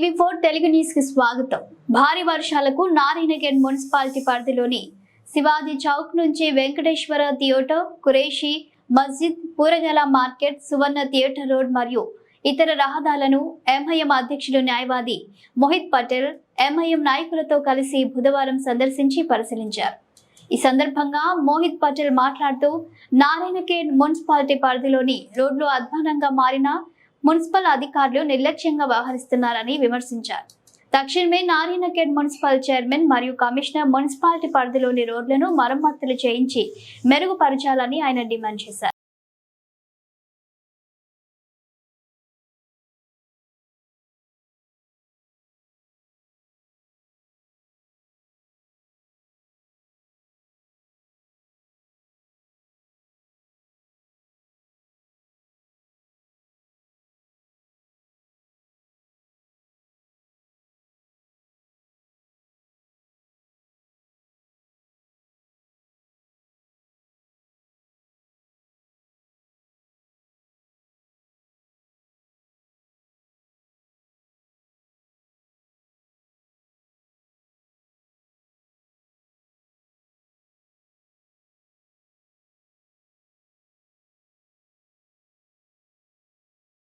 TV four Telugu న్యూస్కి స్వాగతం. భారీ వర్షాలకు నారాయణగఢ్ మున్సిపాలిటీ పరిధిలోని శివాజీ చౌక్ నుంచి వెంకటేశ్వర థియేటర్ కురేషి మస్జిద్ పూరగల మార్కెట్ సువర్ణ థియేటర్ రోడ్ మరియు ఇతర రహదారులను ఎంఐఎం అధ్యక్షుడు న్యాయవాది మోహిత్ పటేల్ ఎంఐఎం నాయకులతో కలిసి బుధవారం సందర్శించి పరిశీలించారు. ఈ సందర్భంగా మోహిత్ పటేల్ మాట్లాడుతూ నారాయణఖేడ్ మున్సిపాలిటీ పరిధిలోని రోడ్లు అధ్వానంగా మారిన మున్సిపల్ అధికారులు నిర్లక్ష్యంగా వ్యవహరిస్తున్నారని విమర్శించారు. తక్షణమే నారాయణఖేడ్ మున్సిపల్ చైర్మన్ మరియు కమిషనర్ మున్సిపాలిటీ పరిధిలోని రోడ్లను మరమ్మతులు చేయించి మెరుగుపరచాలని ఆయన డిమాండ్ చేశారు.